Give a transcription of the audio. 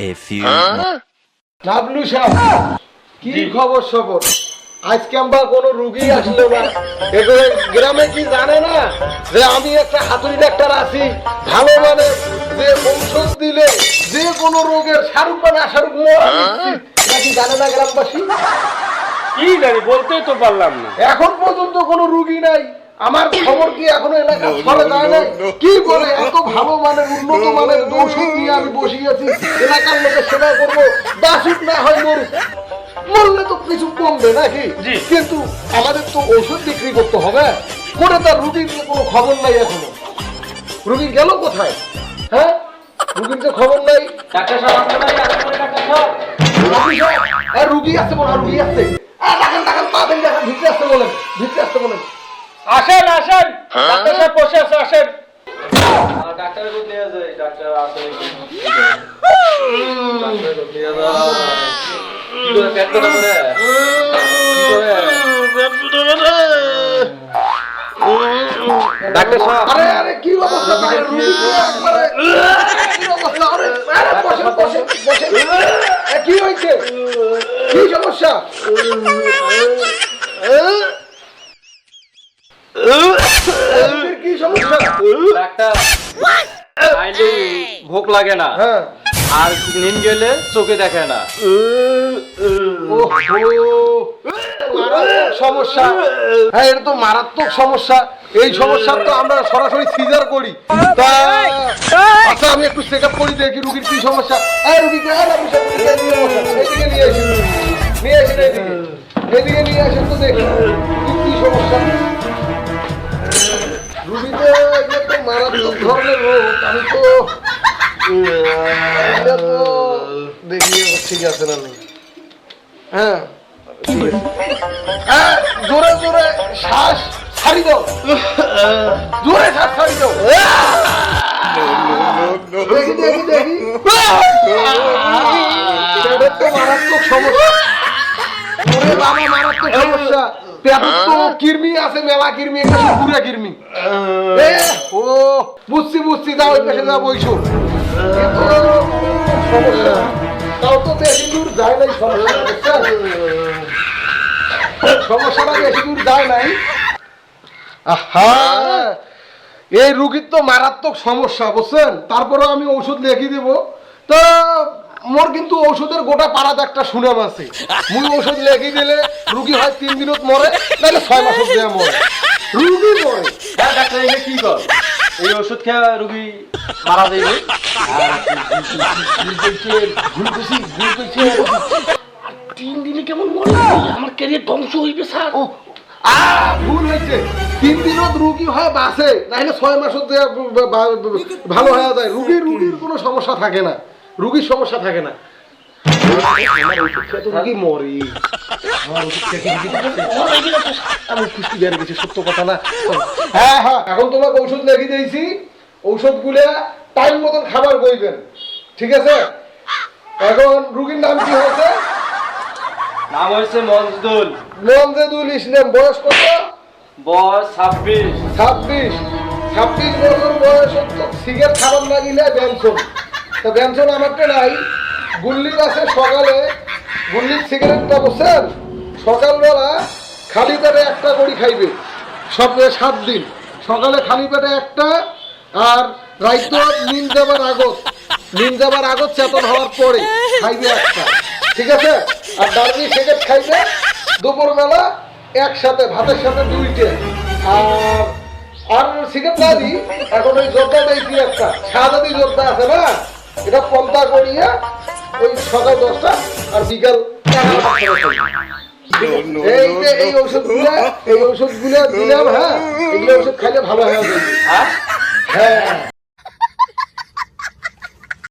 A few নাবলু সাহেব কি খবর সবর আজকে আমরা কোনো রুগী আসলো না। এগুলো গ্রামে কি জানে না যে আমি একটা হাতুড়ি ডাক্তার আছি ভালো মানে যে ঔষধ দিলে যে কোনো রোগের শাহরুখ বা না শাহরুখ নাকি জানে না গ্রামবাসী? কি জানি বলতেই তো পারলাম না। এখন পর্যন্ত কোনো রুগী নাই। আমার খবর কি এখনও এলাকা যায় না কি বলে? এত ভালো মানের উন্নত মানের ঔষধ নিয়ে আমি বসিয়েছি এলাকার লোকের সেবা করব। বাসুক না হয় মরুক। মরলে তো কিছু কমবে নাকি? কিন্তু আমাদের তো ওষুধ বিক্রি করতে হবে। করে তার রুগীর তো কোনো খবর নাই এখনও। রুগী গেল কোথায়? হ্যাঁ? রুগীর তো খবর নাই। ডাক্তার সাহেব সাহেব রুগী আসছে বলো রুগী আসছে আ, দেখেন দেখেন পা দেখেন ভিতরে আসতে বলেন ভিতরে আসতে বলেন। আসেন আসেন। ডাক্তার সাহেব বসে আছে আসেন। ডাক্তারের কোথায় নিয়ে যায় ডাক্তার আসে ডাক্তারের কোথায় নিয়ে যায় কি করে পেট ব্যথা করে? ডাক্তার সাহেব আরে আরে কি অবস্থা? ভাই একবারে। কি অবস্থা আরে আরে কি হয়েছে? কি সমস্যা? কি সমস্যা ডাক্তার খাইলে ভোক লাগে না। হ্যাঁ। আর নিন গেলে চোখে দেখে না। সমস্যা। হ্যাঁ এটা তো মারাত্মক সমস্যা। এই সমস্যা তো আমরা সরাসরি সিজার করি। তা আচ্ছা আমি একটু চেক আপ করি দেখি রুগীর কি সমস্যা। এই রুগীকে এদিকে নিয়ে আসেন এদিকে নিয়ে আসেন এদিকে। এদিকে নিয়ে আসেন তো দেখি কি সমস্যা। রুগীতে এগুলো তো মারাত্মক ধরনের রোগ আমি তো এটা ঠিক আছে না হ্যাঁ। হ্যাঁ, জোরে জোরে শ্বাস ছাড়ি দাও। জোরে শ্বাস দাও। দেখি দেখি মারাত্মক সমস্যা। ওরে বাবা মারাত্মক সমস্যা পেটের তো কিরমি আছে মেলা কিরমি একটা পুরা কিরমি এ, ও বুঝছি বুঝছি যাও ওই পাশে যাও বইছো। সমস্যা। তাও তো বেশি দূর যায় নাই সমস্যা সমস্যাটা বেশি দূর যায় নাই। আহা! এই রুগীর তো মারাত্মক সমস্যা বুঝছেন? তারপরে আমি ওষুধ লিখে দেব। তো মোর কিন্তু ওষুধের গোটা পাড়াতে একটা সুনাম আছে। মুই ওষুধ লেগে গেলে রুগী হয় তিন দিনত মরে নাহলে ছয় মাস দেয়া মরে। রুগী মরে। হ্যাঁ ডাক্তার এনে কি কর? এই ওষুধ খেয়ে রুগী মারা যাবে ভুল করছে ভুল করছি তিন দিনে কেমন মরে আমার ক্যারিয়ার ধ্বংস হইবে স্যার। ও ভুল হয়েছে। তিন দিনত রুগী হয় বাসে নাহলে ছয় বা- ভালো হয়ে যায়। রুগী রুগীর কোনো সমস্যা থাকে না। রুগীর সমস্যা থাকে না। গেলে সত্য কথা হ্যাঁ হ্যাঁ এখন তোমাকে ওষুধ লিখে দিয়েছি। ওষুধগুলো টাইম মতন খাবার কইবেন। ঠিক আছে? এখন রুগীর নাম কি হয়েছে? নাম হয়েছে মঞ্জদুল। নন্দেদুল ইসলাম বয়স কত? বয়স ছাব্বিশ। ছাব্বিশ। ছাব্বিশ বছর বয়স সিগারেট খাবার লাগিলে ব্যঞ্জন তো ব্যঞ্জন আমারটা নাই। গুল্লির আছে সকালে, গুল্লির সিগারেটটা বসেন, সকালবেলা খালি পেটে একটা করে খাইবে, সপ্তাহে সাত দিন। সকালে খালি পেটে একটা, আর রাইত নিন যাবার আগত নিন যাবার আগত চেতন হওয়ার পরে খাইবে একটা। ঠিক আছে? আর ডার্বি সিগারেট খাইবে, দুপুরবেলা একসাথে, ভাতের সাথে দুইটে। আর আর সিগারেট না দিই এখন ওই যোদ্ধা দিয়েছি একটা? সাদাদি যোদ্ধা আছে না? এটা পন্থা করিয়ে ওই সকাল দশটা আর বিকাল এই যে এই ওষুধগুলো এই ওষুধগুলো দিলাম হ্যাঁ এই ওষুধ খাইলে ভালো হয়ে। যাবে হ্যাঁ? হ্যাঁ।